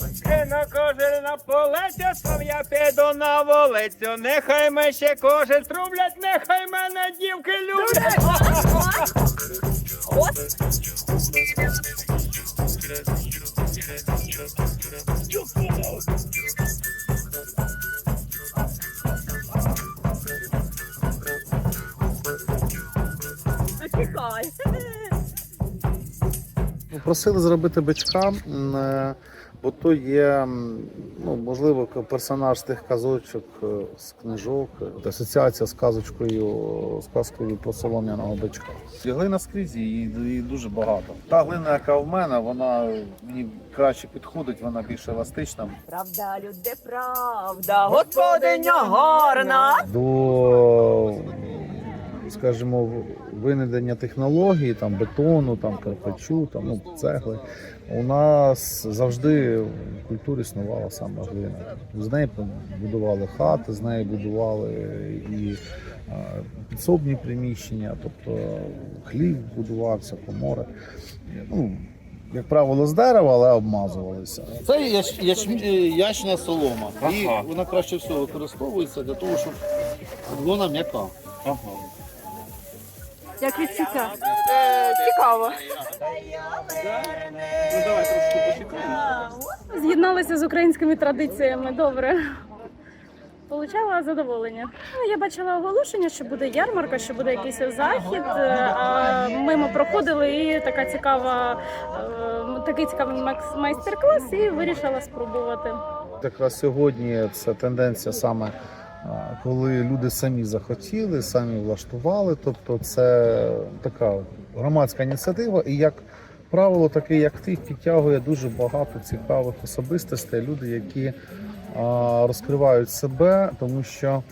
Кину кожен на полицю, сам я піду на вулицю. Нехай ми ще кожен трублять, нехай мене дівки люблять. Чекай. Ну, Просили зробити бичка, е, бо то є, ну, можливо, персонаж тих казочок е, з книжок, е, асоціація з казочкою, з казкою про солом'яного бичка. Глина скрізь її, її дуже багато. Та глина, яка в мене, вона мені краще підходить, вона більш еластична. Правда, люди, правда, господиня гарна. До, скажімо, винайдення технологій, там бетону, там кирпичу, там ну, цегли. У нас завжди в культурі існувала саме глина. З неї будували хати, з неї будували і е, підсобні приміщення, тобто хлів будувався, комори. Ну, як правило, з дерева, але обмазувалися. Це яч, яч, ячна солома. І вона краще всього використовується для того, щоб вона м'яка. Ага. Як відчуття? Цікаво. Ну давай трошки почекаємо. З'єдналася з українськими традиціями. Добре. Получала задоволення. Ну, я бачила оголошення, що буде ярмарка, що буде якийсь захід. е, А мимо проходили і така цікава, е, такий цікавий макс- майстер-клас, і вирішила спробувати. Якраз сьогодні це тенденція саме, коли люди самі захотіли, самі влаштували. Тобто це така громадська ініціатива, і як правило, такий як ти підтягує дуже багато цікавих особистостей, люди, які розкривають себе, тому що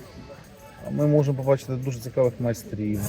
ми можемо побачити дуже цікавих майстрів.